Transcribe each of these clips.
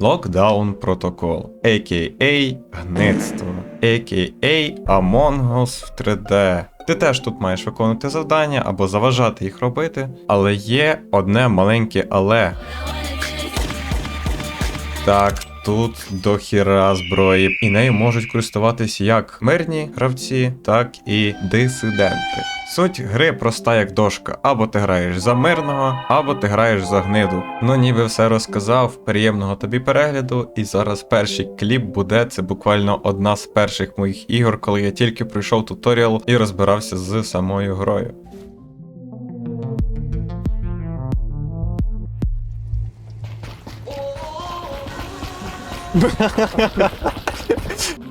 Lockdown Protocol, a.k.a. гництво, a.k.a. Among Us в 3D. Ти теж тут маєш виконувати завдання або заважати їх робити, але є одне маленьке але. Так, тут дохіра зброї, і нею можуть користуватись як мирні гравці, так і дисиденти. Суть гри проста як дошка. Або ти граєш за мирного, або ти граєш за гниду. Ну ніби все розказав, приємного тобі перегляду. І зараз перший кліп буде. Це буквально одна з перших моїх ігор, коли я тільки пройшов туторіал і розбирався з самою грою.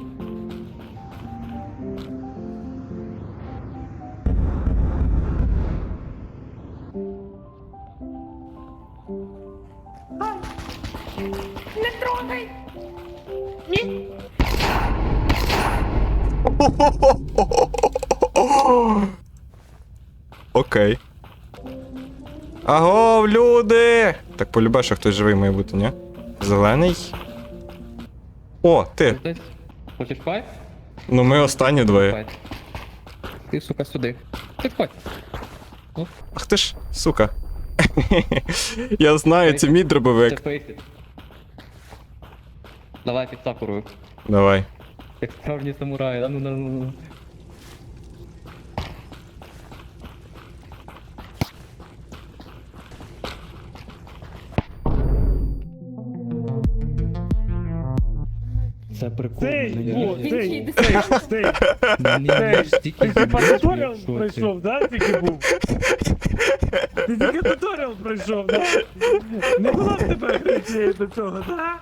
Окей. Агов, люди! Так полюбе, що хтось живий має бути, ні? Зелений. О, ти. Хочеш файт? Ну ми останні двоє. Ти, сука, сюди. Підходь. Ах ти ж, сука. Я знаю, це мій дробовик. Давай під сакурою. Давай. Як справжні самураї, да ну ну ну. ну. Це прикольно. Цей, о, я- цей, цей, цей. Мені Ти стільки типа туторіал пройшов, да? Тільки був. Ти тільки туторіал пройшов, да? Не було в тебе речей до цього, да?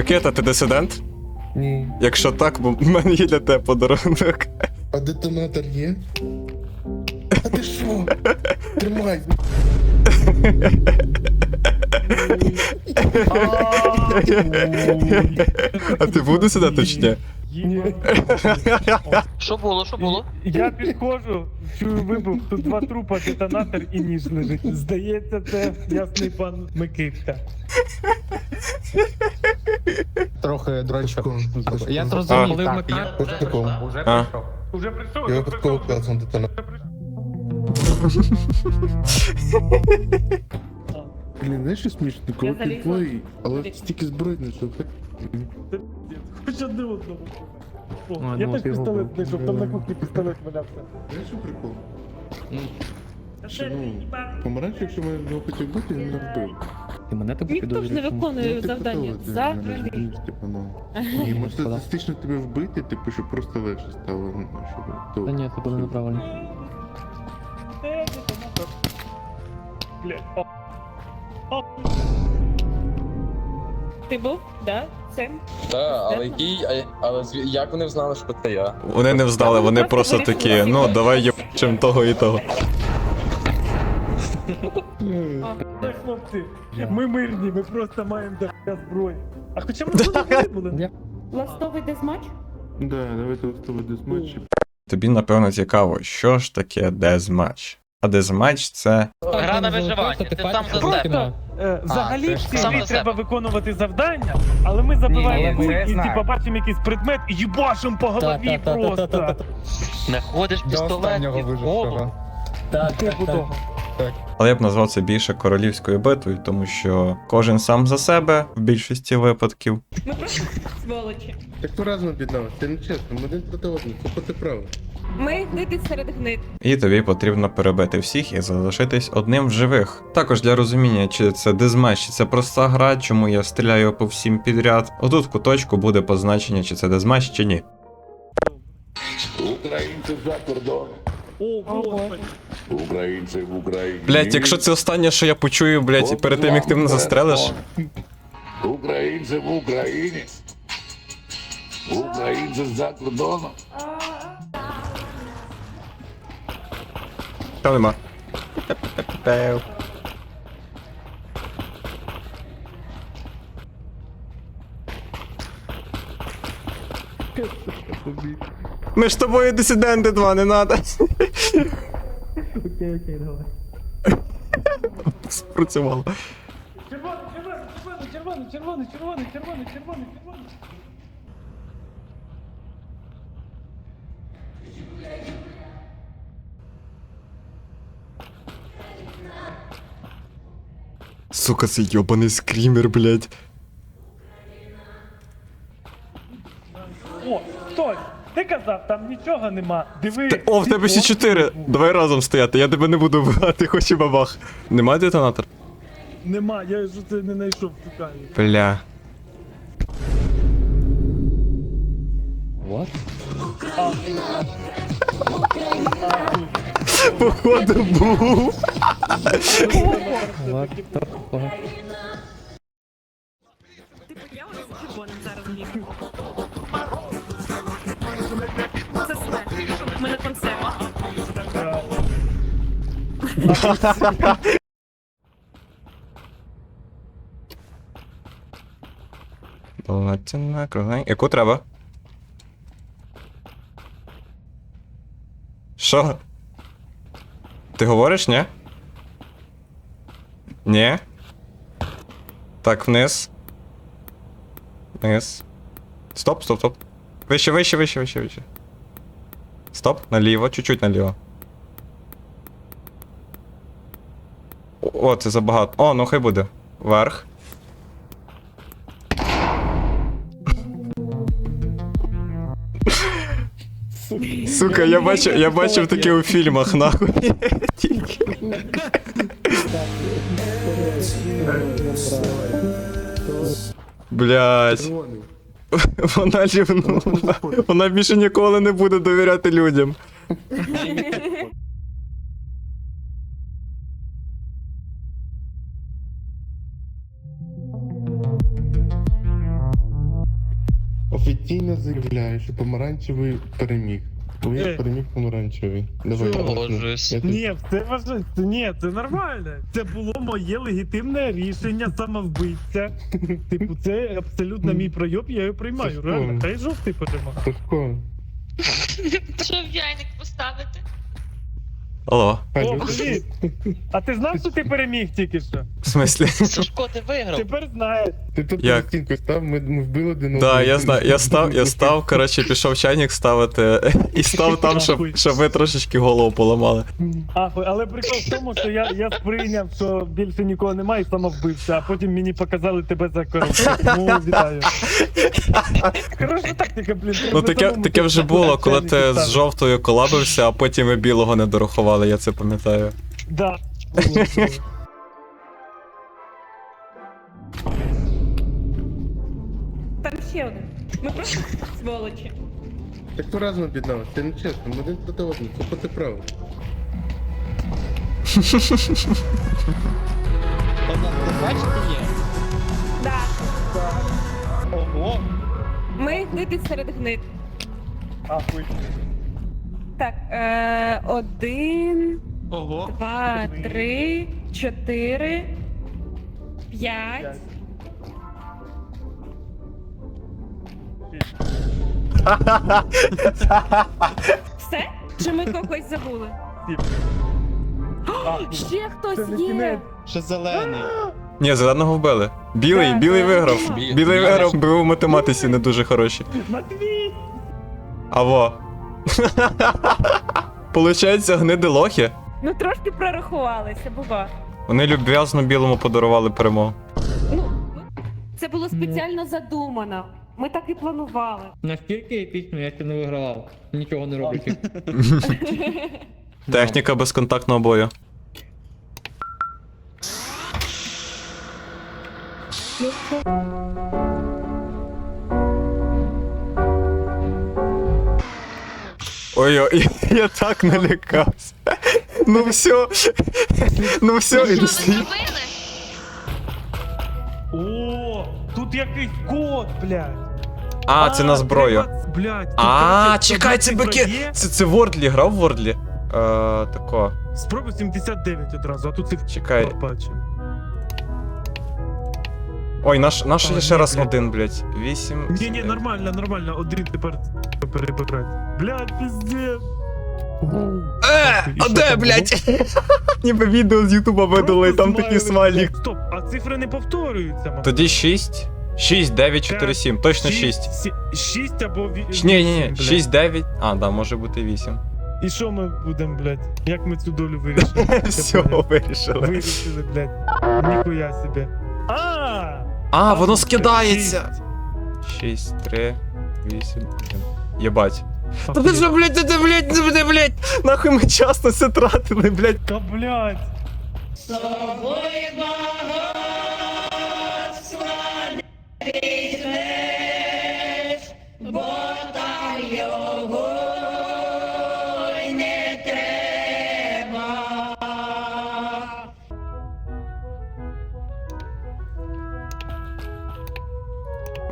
Микита, ти дисидент? Ні. Якщо так, бо в мене є для тебе подарунок. А детонатор є? А ти що? Тримай. А ти будеш сюди чи Є. Що було, що було? Я підходжу, чую вибух, тут два трупа, детонатор і ніж лежить. Здається, це ясний пан Микитка. Трохи дурачок. Я зрозумів, Коли так, вмикає- я Випадково. А. Уже прийшов? Я випадково прийшов. клацнув детонатор. Блін, знаєш, що смішно, коли ти залізла. але стільки зброї знайшов. Так? Хоч одне одному. О, я ну, теж ти пістолет знайшов, там на кухні пістолет валявся. Знаєш, що прикол? Ну, Що, ну, помаранч, якщо мене не хотів бути, він не вбив. Ти мене тебе Ніхто ж не виконує Ну, завдання. розумієш, типу, ну. Ні, може статистично тебе вбити, типу, щоб просто легше стало, ну, щоб то. Та ні, це було неправильно. Блядь, Ти був? Да? Так, але який. а- Але зві- як вони знали, що це я? Вони не вздали, вони просто такі, ну давай їбчим того і того. Та, хлопці, ми мирні, ми просто маємо до зброї. А хоча ми не були. Ластовий дезматч? Да, давайте листовий десматч. Тобі напевно цікаво, що ж таке дезматч. А дезматч це Гра на виживання, ти сам за себе. Е, взагалі це в цій сам грі за треба себе. виконувати завдання, але ми забиваємо ні, я кульки, типа бачимо якийсь предмет і їбашимо по голові просто. Знаходиш До пістолет останнього і голову. вижившого. Того. Але я б назвав це більше королівською битвою, тому що кожен сам за себе в більшості випадків. Ми просто сволочі. Так то разом об'єдналися, це не чесно, ми один проти одного, слухати право. Ми гниди серед гнид. І тобі потрібно перебити всіх і залишитись одним в живих. Також для розуміння, чи це дезматч, чи це проста гра, чому я стріляю по всім підряд. Отут в куточку буде позначення, чи це дезматч, чи ні. Українці за кордоном. О, господи. Українці в Україні. Блять, якщо це останнє, що я почую, блять, і перед тим як ти мене застрелиш. Українці в Україні. Українці за кордоном. Там нема. Ми ж з тобою дисиденти два, не надо. Окей, окей, давай. Спрацювало. Червоний, червоний, червоний, червоний, червоний, червоний, червоний, червоний. Сука, це йобаний скрімер, блядь. О, стой! Ти казав, там нічого нема. Диви. Ти- О, в тебе всі чотири. Давай разом стояти, я тебе не буду вбивати, хоч і бабах. Нема детонатор? Нема, я ж це не знайшов шукаю. Бля. What? Походу був. Типу, я ось. Яку треба? Що? Ти говориш, ні? Ні? Так, вниз. Вниз. Стоп, стоп, стоп. Вище, вище, вище, вище, вище. Стоп, наліво, чуть-чуть наліво. О, це забагато. О, ну хай буде. Вверх. Сука, я бачив, я бачив таке у фільмах, нахуй. Блять, вона лівнула. Вона більше ніколи не буде довіряти людям. Офіційно заявляю, що помаранчевий переміг. Ви я переміг помаранчевий. Давай. Погоджуюсь. Я тут- Ні, це вважаю, ні, це нормально. Це було моє легітимне рішення самовбивця. Типу, це абсолютно мій пройоб, я його приймаю. Реально, хай жовтий потримав. Сашко. Що в поставити? Алло, О, привіт! А ти знав, що ти переміг тільки що? в смислі? Сашко, ти виграв. Тепер знаєш. Ти тут Як? за стінкою став, ми, ми вбили один Да, я знаю, я став, я став, коротше, пішов чайник ставити і став там, щоб, щоб ви трошечки голову поламали. Ахуй, але прикол в тому, що я, я сприйняв, що більше нікого немає і самовбивця, а потім мені показали тебе за коробку. Тому вітаю. Хороша тактика, блін. Ну таке, таке вже було, коли ти з жовтою колабився, а потім і білого не дорахували, я це пам'ятаю. Да. Там ще один. Ми просто сволочі. Так то разом об'єдналися, це не чесно, ми один проти одного, це проти права. Да. Ого. Ми гниди серед гнид. Ахуй. Так, е, один, Ого. два, три, чотири, п'ять. Все? Чи ми когось забули? Ахуй. Ще хтось не є. Ще зелений. Ні, зеленого вбили. Білий, Так, білий так. виграв. Білий білий. виграв, бо у математиці не дуже хороші. Матвій! Аво. Получається, гниди лохи. Ну трошки прорахувалися, бува. Вони люб'язно білому подарували перемогу. Ну, це було спеціально задумано. Ми так і планували. Наскільки епічно я ще не вигравав, нічого не роблячи. Техніка безконтактного бою. Ой-ой, я так налякався. Ну все. Ну все, і зробили? О, тут якийсь код, блядь. А, це на зброю. треба- Блядь. тут, А, короче, чекай, це цифра бики. є. Це це Вордлі, грав в Вордлі? Е, тако. Спробуй 79 одразу, а тут цифра Чекай. бачу. Ой, наш, наш ще ні, раз блядь. один, блядь. Вісім. Ні, ні, нормально, нормально. Один тепер перебирати. Блядь, пиздец. Е, І а де, блядь? Ніби відео з Ютуба видали, там такий смайлік. Стоп, а цифри не повторюються, мабуть. Тоді 6. 6, 9, 4, 7. Точно 6. 6 або 8. Ні, ні, ні, 6, 9. А, да, може бути 8. І що ми будемо, блядь? Як ми цю долю вирішимо? Все, вирішили. Вирішили, блядь. Ніхуя собі. А! А, воно скидається. 6, 3, 8, 1. Єбать. Та ти що, блядь, це, блядь, ти, блядь, блядь, нахуй ми часто все це тратили, блядь. Та блядь.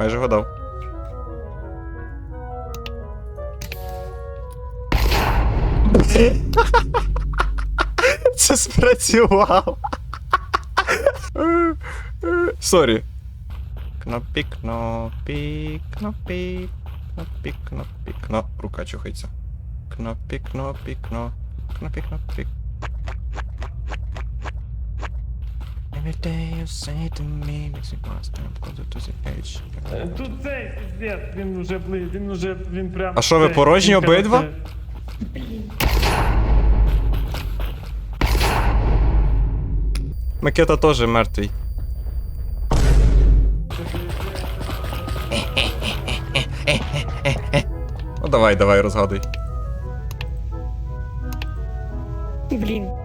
Майже вгадав. Це спрацював. Сорі. Кнопі, кнопі, кнопі, кнопі, кнопі, кно. Рука чухається. Кнопі, кнопі, кно. Кнопі, кнопі. Every day you say to me makes me want to step closer to the edge. Тут цей пиздец, він уже бли, він уже, він прям... А що, ви цей, порожні він, обидва? Микита теж мертвий. Ну давай, давай, розгадуй. Блін.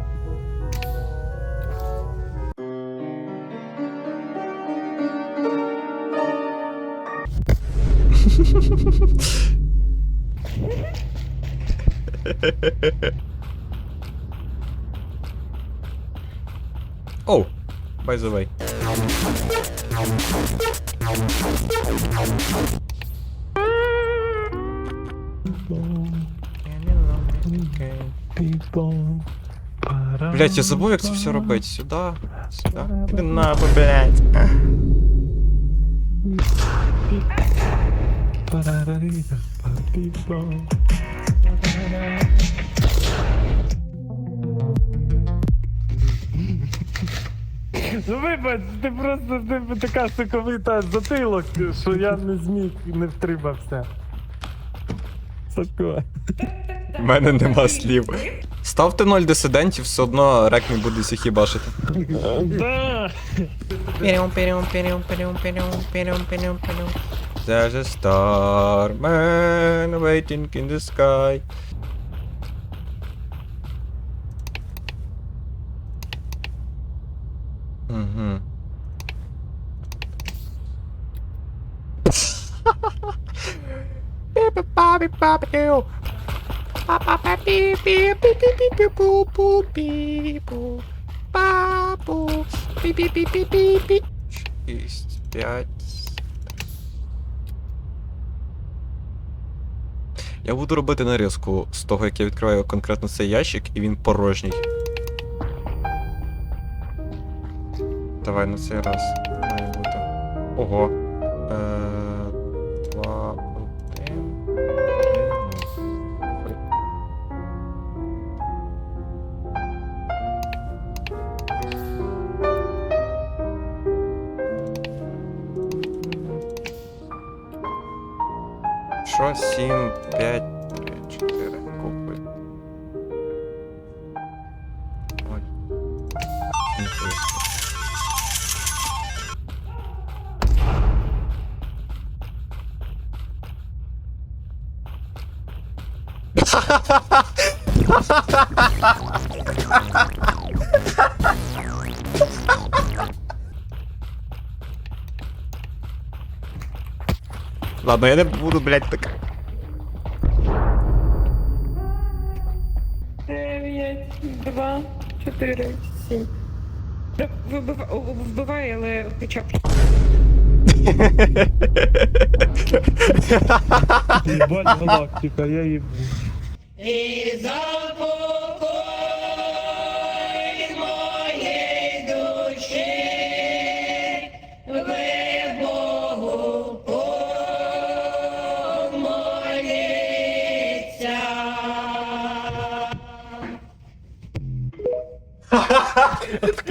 Оу, by the way. Блять, я забув, як це все робити. Сюди, сюди. Іди нахуй, блять. Ну вибач, ти просто ти така соковита затилок, що я не зміг, не втримався. Сашко. У мене нема слів. Ставте 0 дисидентів, все одно рек не буде всіх їбашити. Да. There's a star man waiting in the sky. Угу. Шість, п'ять. Я буду робити нарізку з того, як я відкриваю конкретно цей ящик, і він порожній. Давай на цей раз має бути. Ого. Е, Ладно, я не буду, блядь, так. Дев'ять, два, чотири, сім. Вбивай, вбивай, але хоча б. Єбать галактика, я їбу.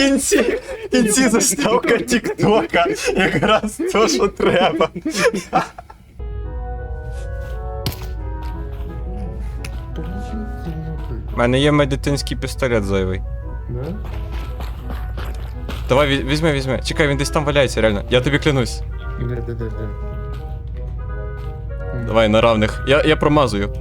Кінці, кінці заставка Тіктока. Якраз то, що треба. У мене є медицинський пістолет зайвий. Да? Давай візь- візьми, візьми. Чекай, він десь там валяється, реально. Я тобі клянусь. Де, де, де, де. Давай на равних. Я, я промазую.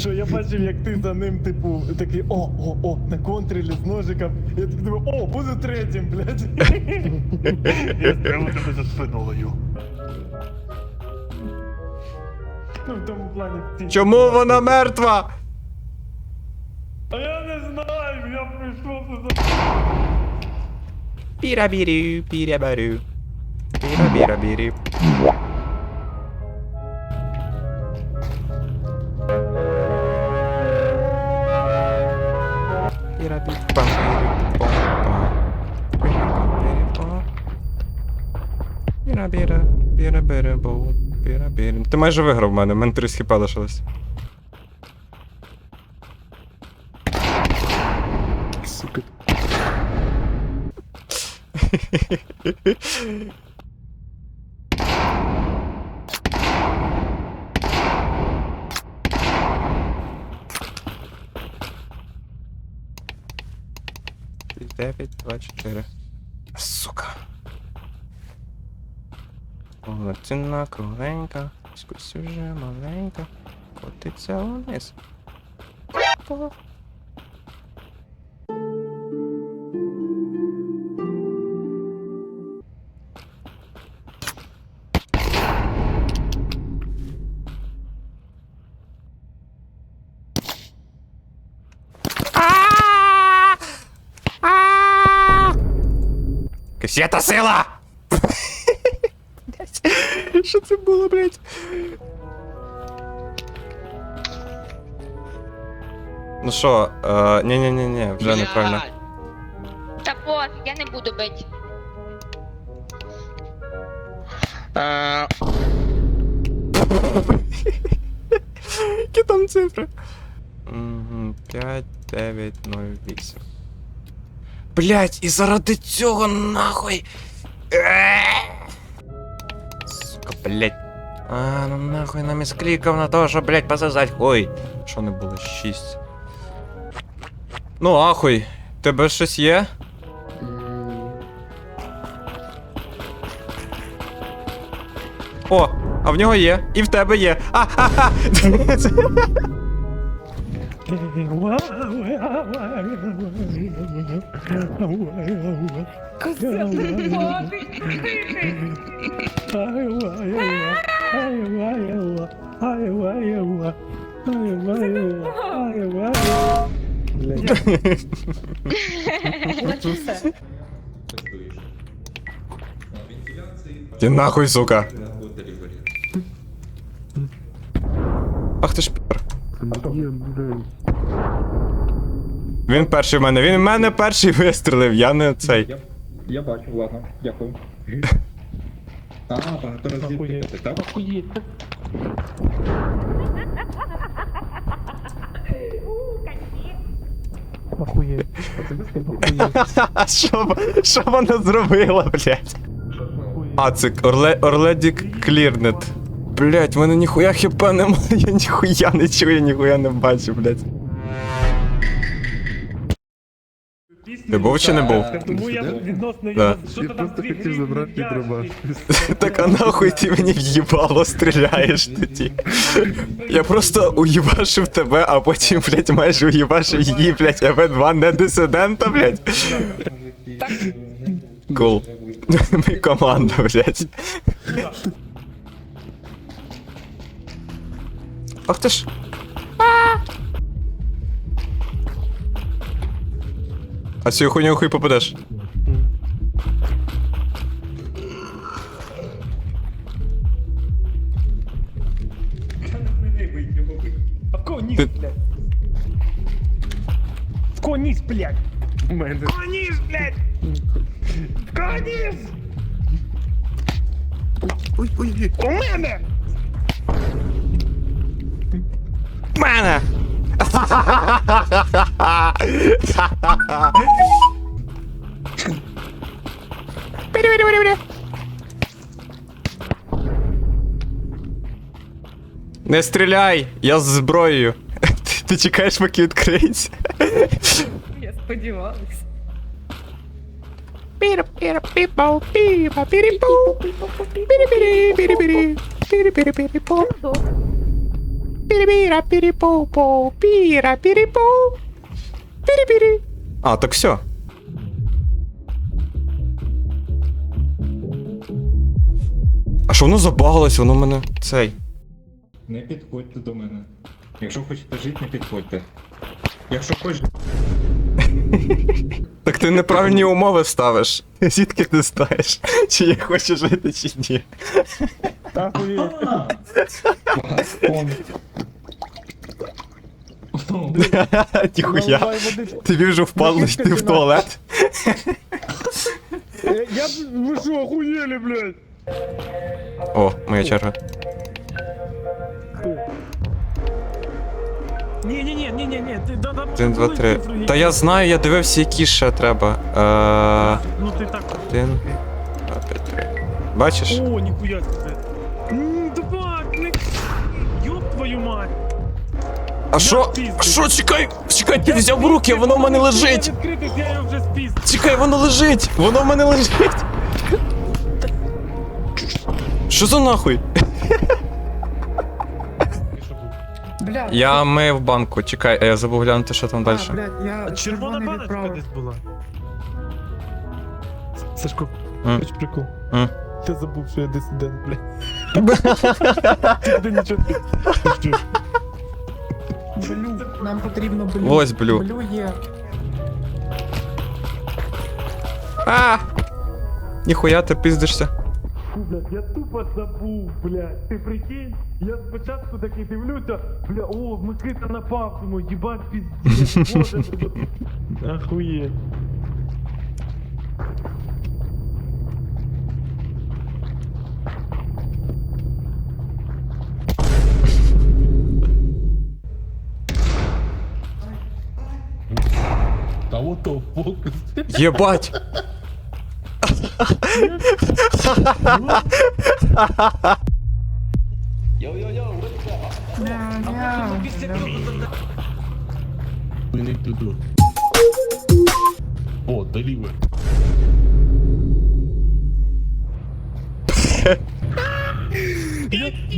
Що я бачив, як ти за ним, типу, такий о, о, о, на контрілі з ножиком. Я так думаю, о, буду третім, блядь. Я прямо тебе за спиною. Ну, в тому плані. ці- Чому вона мертва? А я не знаю, я прийшов туди. Пірабірю, пірабарю. Пірабірабірю. Ти майже виграв в мене, в мене 3 хп лишилось. Сука. Дев'ять, два, чотири. Сука. Ціна кругленька, скусь уже маленька, котиться униз. Опа. Кисета сила! Що це було, блядь? Ну що, е, ні-ні-ні, вже неправильно. Та пофіг, я не буду бити. Е, Які там цифри? 5, 9, 0, 8. Блять, і заради цього нахуй. Е! Сука, блять. А, ну нахуй нам із клікав на того, щоб, блять, позазать. Ой, що не було? 6. Ну, ахуй. Тебе щось є? О, а в нього є. І в тебе є. А-ха-ха! Ти нахуй, сука. Ах ти ж пір. Він перший в мене. Він в мене перший вистрелив, я не цей. Я, я бачу, ладно, дякую. А, багато разів пікати, так? Охуєть. А що, що вона зробила, блядь? А, це Орле, Орледік Клірнет. Блять, в мене ніхуя хп немає, я ніхуя не чую, ніхуя не бачу, блядь. Ти був чи не був? Тому я відносно Да. його. Що Я то там просто дві хотів забрати гривні дробаш. ящик. Так а нахуй ти мені в'їбало стріляєш тоді? Я просто уїбашив тебе, а потім, блядь, майже уїбашив її, блядь, ЕВ2 не дисидента, блядь. Кул. Ми команда, блядь. Ах ти ж. А Цю хуйню хуй попадеш. Коніс, Ти- блядь. Коніс, блядь. Коніс, блядь. Коніс. Ой, ой, ой. У мене. Мене! Не стріляй! Я з зброєю. Ти, ти чекаєш, поки відкриється. Я сподівалась. А, так все. А що воно забагалось, воно мене. Цей. Не підходьте до мене. Якщо хочете жити, не підходьте. Якщо хочете. Так ти неправильні умови ставиш. Звідки ти знаєш, чи я хочу жити, чи ні. Та хуєть. Погастон. Ніхуя. Наливай водички. Тобі вже впало йти в туалет. Е, Я б... Ви що, охуєли, блядь? О, моя черга. Ні, ні, ні, ні, ні, ні, ти да, да, Один, два, три. Та я знаю, я дивився, які ще треба. Е, Ну ти так. один, два, п'ять, три. Бачиш? О, ніхуя себе. Давай, не... Ёб твою мать. А що? А Що, чекай! Чекай, ти взяв в руки, воно в мене лежить! Я я його вже спіз. Чекай, воно лежить! Воно в мене лежить! Що за нахуй? Бля, Я мив банку, чекай, а я забув глянути, що там далі. блядь, я А червона баночка відправив. десь була. Сашко, М. хоч прикол. М. Ти забув, що я дисидент, блядь. Ти нічого не пустив. Блю, нам потрібно блю. Ось блю. Блю є. А! Ніхуя ти пиздишся. Фу, блядь, я тупо забув, блядь. Ти прикинь, я спочатку такий дивлюся, бля, о, Микита напав, думаю, їбать піздець, боже, бля. Охуєть. Єбать! Ня-ня, бля.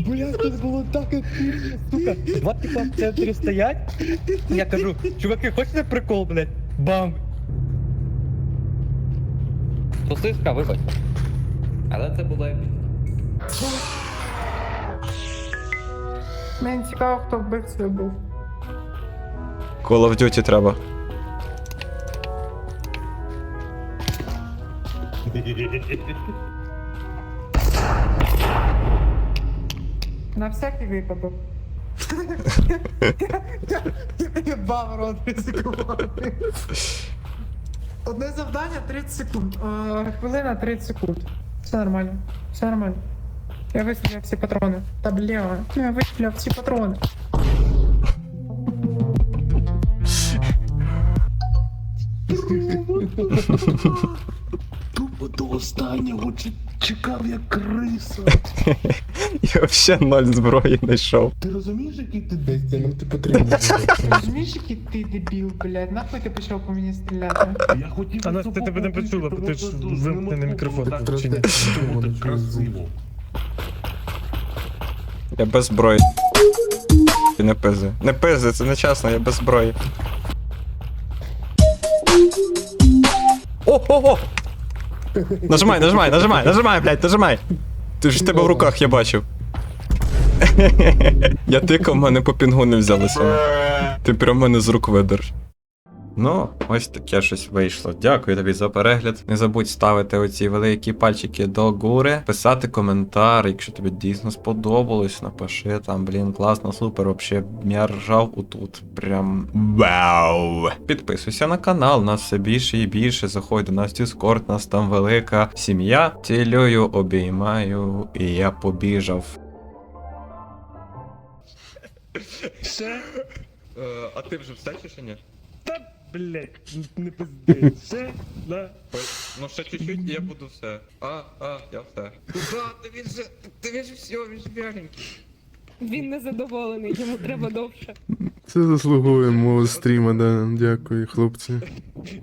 Бля, тут було так епічно, сука. Два типа в центрі стоять. Я кажу, чуваки, хочете прикол, блядь? Бам! Сосиска, вибач. Але це було Мені цікаво, хто вбивцею був. Call of Duty треба. На всякий випадок. Я їбав рот ризикувати. Одне завдання 30 секунд. Е, Хвилина 30 секунд. Все нормально. Все нормально. Я вистріляв всі патрони. Та бля, я вистріляв всі патрони. Тупо до останнього чи- чекав як криса. Я взагалі ноль зброї знайшов. Ти розумієш, який ти десь? Нам ти потрібно. Розумієш, який ти дебіл, блядь? Нахуй ти почав по мені стріляти? Я хотів. А Настя, ти тебе не почула, бо ти ж вимкнений мікрофон включений. красиво. Я без зброї. І не пизи. Не пизи, це не чесно, я без зброї. О, о, о! Нажимай, нажимай, нажимай, нажимай, блядь, нажимай! Ти ж тебе в руках, я бачив. Я тикав, мене по пінгу не взялося. Ти прям мене з рук видер. Ну, ось таке щось вийшло. Дякую тобі за перегляд. Не забудь ставити оці великі пальчики до гори, писати коментар, якщо тобі дійсно сподобалось, напиши там, блін, класно, супер, вообще я ржав отут. Прям вау. Підписуйся на канал, нас все більше і більше. Заходь до нас в Discord, нас там велика сім'я. Цілюю, обіймаю, і я побіжав. Ще? а ти вже все чи ні? Та, блядь, не пизди. Ще? Да. Ну ще чуть-чуть і я буду все. А, а, я все. Куда? Ти він же, ти він же все, він же біаленький. Він незадоволений, йому треба довше. Це заслуговує мого стріма, да. Дякую, хлопці.